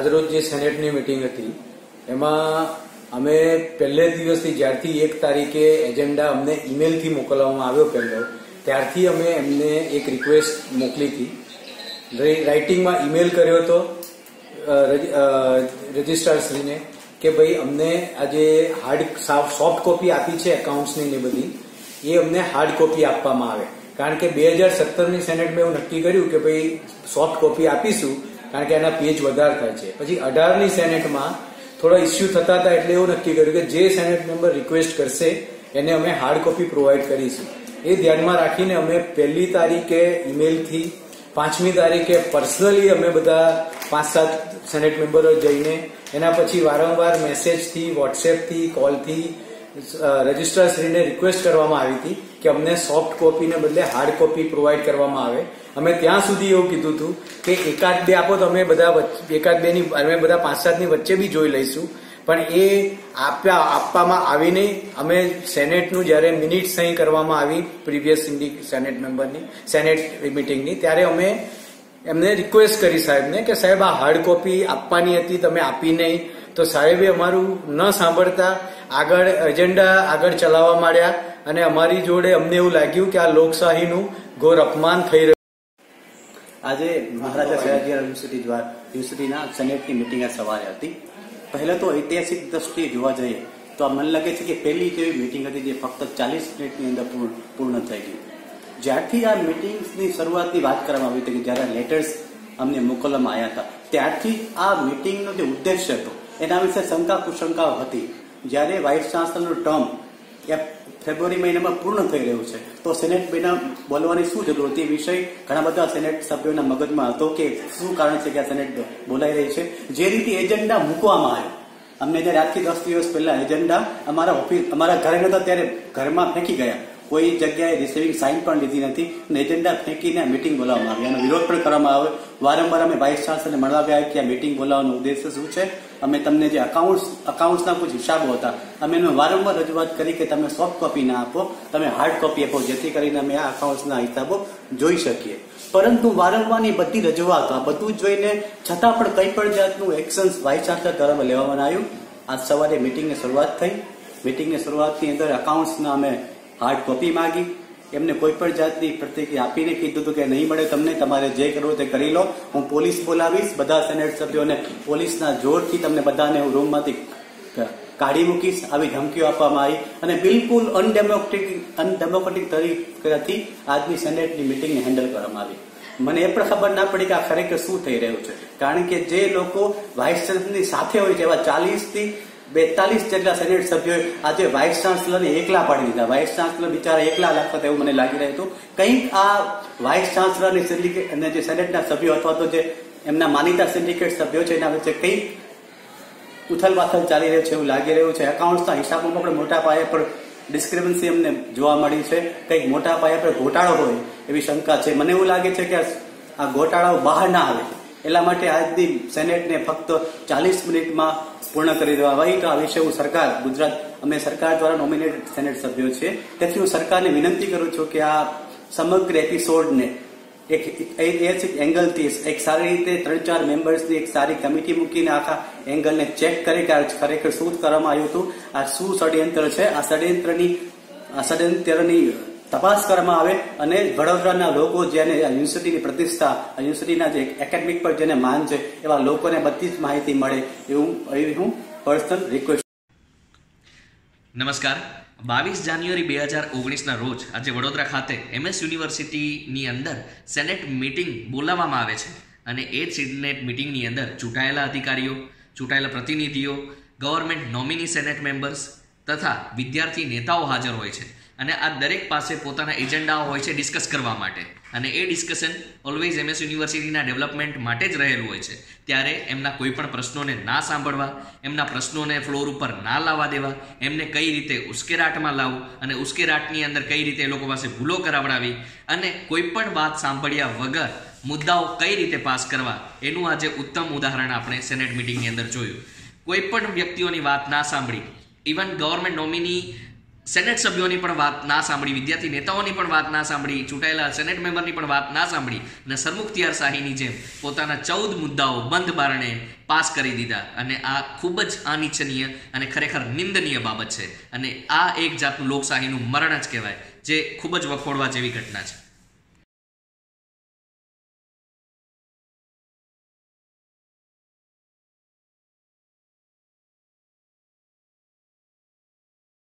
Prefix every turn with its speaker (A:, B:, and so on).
A: આજરોજ જે સેનેટની મિટિંગ હતી, એમાં અમે પહેલે દિવસથી, જ્યારથી એક તારીખે એજન્ડા અમને ઈમેલથી મોકલવામાં આવ્યો પહેલો, ત્યારથી અમે એમને એક રિક્વેસ્ટ મોકલી હતી. રાઇટિંગમાં ઈમેલ કર્યો હતો રજિસ્ટ્રારશ્રીને કે ભાઈ અમને આજે હાર્ડ સોફ્ટ કોપી આપી છે એકાઉન્ટ્સની ને બધી, એ અમને હાર્ડ કોપી આપવામાં આવે. કારણ કે બે હજાર સત્તરની સેનેટમાં એવું નક્કી કર્યું કે ભાઈ સોફ્ટ કોપી આપીશું કારણ કે એના પેજ વધારે થાય છે. પછી અઢારની સેનેટમાં થોડા ઇસ્યુ થતા હતા એટલે એવું નક્કી કર્યું કે જે સેનેટ મેમ્બર રિક્વેસ્ટ કરશે, એને અમે હાર્ડ કોપી પ્રોવાઈડ કરીશું. એ ધ્યાનમાં રાખીને અમે પહેલી તારીખે ઈમેલથી પાંચમી તારીખે પર્સનલી અમે બધા પાંચ સાત સેનેટ મેમ્બરો જઈને એના પછી વારંવાર મેસેજથી વોટ્સએપથી કોલથી રજિસ્ટ્રારશ્રીને રિક્વેસ્ટ કરવામાં આવી હતી કે અમને સોફ્ટ કોપીને બદલે હાર્ડ કોપી પ્રોવાઈડ કરવામાં આવે. અમે ત્યાં સુધી એવું કીધું હતું કે એકાદ બે આપો તો અમે બધા એકાદ બે ની અમે બધા પાંચ સાતની વચ્ચે બી જોઈ લઈશું. પણ એ આપ્યા આપવામાં આવી નહીં. અમે સેનેટનું જ્યારે મિનિટ સહી કરવામાં આવી પ્રીવિયસ સેનેટ મેમ્બરની, સેનેટ મિટિંગની ત્યારે અમે એમને રિક્વેસ્ટ કરી સાહેબને કે સાહેબ આ હાર્ડ કોપી આપવાની હતી, તમે આપી નહીં. તો સાહેબે અમારું ન સાંભળતા આગળ એજન્ડા આગળ ચલાવવા માંડ્યા અને અમારી જોડે અમને એવું લાગ્યું કે આ લોકશાહીનું ઘોર અપમાન થઈ રહ્યું
B: આજે મહારાજા સયાજી યુનિવર્સિટી દ્વારા યુનિવર્સિટીના સેનેટની મિટિંગ સવારે હતી. પહેલા તો ઐતિહાસિક દ્રષ્ટિએ જોવા જઈએ તો આ મને લાગે છે કે પહેલી જેવી મિટિંગ હતી જે ફક્ત ચાલીસ મિનિટની અંદર પૂર્ણ થઈ ગઈ. જ્યારથી આ મિટિંગ્સની શરૂઆતની વાત કરવામાં આવી હતી કે જ્યારે લેટર્સ અમને મોકલવામાં આવ્યા હતા, ત્યારથી આ મિટિંગનો જે ઉદ્દેશ્ય હતો એના વિશે શંકા કુશંકાઓ હતી. જ્યારે વાઇસ ચાન્સલરનું ટર્મ ફેબ્રુઆરી મહિનામાં પૂર્ણ થઈ રહ્યું છે, તો સેનેટ બેના બોલવાની શું જરૂર હતી? વિષય ઘણા બધા સેનેટ સભ્યોના મગજમાં હતો કે શું કારણ છે કે આ સેનેટ બોલાઈ રહી છે. જે રીતે એજન્ડા મૂકવામાં આવ્યો. અમને જયારે આજથી દસ દિવસ પહેલા એજન્ડા અમારા ઓફિસ, અમારા ઘરે નતા ત્યારે ઘરમાં ફેંકી ગયા. કોઈ જગ્યાએ રિસીવિંગ સાઇન પણ લીધી નથી અને એજન્ડા ફેંકીને મિટિંગ બોલાવવામાં આવી. એનો વિરોધ પણ કરવામાં આવે વારંવાર અમે વાઇસ ચાન્સલરને મળવા ગયા કે આ મિટિંગ બોલાવવાનો ઉદ્દેશ્ય શું છે? અમે તમને જે અકાઉન્ટ્સ અકાઉન્ટ્સના કોઈ હિસાબો હતા, અમે એમને વારંવાર રજૂઆત કરી કે તમે સોફ્ટ કોપી ના આપો, તમે હાર્ડ કોપી આપો, જેથી કરીને અમે આ અકાઉન્ટ્સના હિસાબો જોઈ શકીએ. પરંતુ વારંવારની બધી રજૂઆતો, આ બધું જોઈને છતાં પણ કંઈ પણ જાતનું એક્શન્સ વાઇસ ચાન્સલર દ્વારા લેવામાં આવ્યું. આજ સવારે મિટિંગની શરૂઆત થઈ. મિટિંગની શરૂઆતની અંદર અકાઉન્ટ્સના અમે હાર્ડ કોપી માંગી. એમને કોઈ પણ જાતની પ્રતિક્રિયા આપીને કીધું હતું કે નહીં મળે, તમને તમારે જે કરવું તે કરી લો. હું પોલીસ બોલાવીશ, બધા સેનેટ સભ્યોને પોલીસના જોરથી તમને બધાને હું રૂમમાંથી કાઢી મૂકીશ, આવી ધમકીઓ આપવામાં આવી. અને બિલકુલ અનડેમોક્રેટિક અનડેમોક્રેટિક તરીકેથી આજની સેનેટની મિટિંગને હેન્ડલ કરવામાં આવી. મને એ પણ ખબર ના પડી કે આ ખરેખર શું થઈ રહ્યું છે. કારણ કે જે લોકો વાઇસ ચાન્સલરની સાથે હોય છે, એવા ચાલીસથી બેતાલીસ જેટલા સેનેટ સભ્યોએ આજે વાઇસ ચાન્સલરને એકલા પાડી દીધા. વાઇસ ચાન્સલર બિચારા એકલા લાગતા એવું મને લાગી રહ્યું હતું. કંઈક આ વાઇસ ચાન્સલરની સિન્ડિકેટ અને જે સેનેટના સભ્યો અથવા તો જે એમના માનીતા સિન્ડિકેટ સભ્યો છે એના વચ્ચે કંઈક ઉથલ પાથલ ચાલી રહ્યું છે એવું લાગી રહ્યું છે. એકાઉન્ટ્સના હિસાબોમાં પણ મોટા પાયે પર ડિસ્ક્રિપન્સી અમને જોવા મળી છે. કંઈક મોટા પાયા પર ઘોટાળો હોય એવી શંકા છે. મને એવું લાગે છે કે આ ઘોટાળાઓ બહાર ના આવે. એટલા માટે આજની સેનેટને ફક્ત ચાલીસ મિનિટમાં પૂર્ણ કરી દેવા. આવી તો આ વિશે હું સરકાર, ગુજરાત, અમે સરકાર દ્વારા નોમિનેટેડ સેનેટ સભ્યો છે તેથી હું સરકારને વિનંતી કરું છું કે આ સમગ્ર એપિસોડને એક ઐતિહાસિક એંગલથી એક સારી રીતે ત્રણ ચાર મેમ્બર્સની એક સારી કમિટી મૂકીને આખા એંગલને ચેક કરી કે ખરેખર શું કરવામાં આવ્યું હતું. આ શું ષડયંત્ર છે? આ ષડયંત્રની આ ષડયંત્રની તપાસ કરવામાં આવે અને વડોદરાના લોકો જેને યુનિવર્સિટીની પ્રતિષ્ઠા યુનિવર્સિટીના જે એકેડમિક પર જેને માન છે, એવા લોકોને બધી જ માહિતી મળે એવું એવી હું પર્સનલ રિક્વેસ્ટ
C: નમસ્કાર. બાવીસ જાન્યુઆરી બે હજાર ઓગણીસના રોજ આજે વડોદરા ખાતે એમએસ યુનિવર્સિટીની અંદર સેનેટ મિટિંગ બોલાવવામાં આવે છે અને એ સેનેટ મિટિંગની અંદર ચૂંટાયેલા અધિકારીઓ, ચૂંટાયેલા પ્રતિનિધિઓ, ગવર્મેન્ટ નોમિની સેનેટ મેમ્બર્સ તથા વિદ્યાર્થી નેતાઓ હાજર હોય છે. અને આ દરેક પાસે પોતાના એજન્ડાઓ હોય છે ડિસ્કસ કરવા માટે. અને એ ડિસ્કશન ઓલવેઝ એમએસ યુનિવર્સિટીના ડેવલપમેન્ટ માટે જ રહેલું હોય છે. ત્યારે એમના કોઈ પણ પ્રશ્નોને ના સાંભળવા, એમના પ્રશ્નોને ફ્લોર ઉપર ના લાવવા દેવા, એમને કઈ રીતે ઉશ્કેરાટમાં લાવવું અને ઉશ્કેરાટની અંદર કઈ રીતે એ લોકો પાસે ભૂલો કરાવડાવી અને કોઈ પણ વાત સાંભળ્યા વગર મુદ્દાઓ કઈ રીતે પાસ કરવા, એનું આજે ઉત્તમ ઉદાહરણ આપણે સેનેટ મિટિંગની અંદર જોયું. કોઈ પણ વ્યક્તિઓની વાત ના સાંભળી ઇવન ગવર્મેન્ટ નોમિની સેનેટ સભ્યોની પણ વાત ના સાંભળી, વિદ્યાર્થી નેતાઓની પણ વાત ના સાંભળી, ચૂંટાયેલા સેનેટ મેમ્બરની પણ વાત ના સાંભળી અને સરમુખતિયાર શાહીની જેમ પોતાના ચૌદ મુદ્દાઓ બંધ બારણે પાસ કરી દીધા. અને આ ખૂબ જ અનિચ્છનીય અને ખરેખર નિંદનીય બાબત છે. અને આ એક જાતનું લોકશાહીનું મરણ જ કહેવાય, જે ખૂબ જ વખોડવા જેવી ઘટના છે.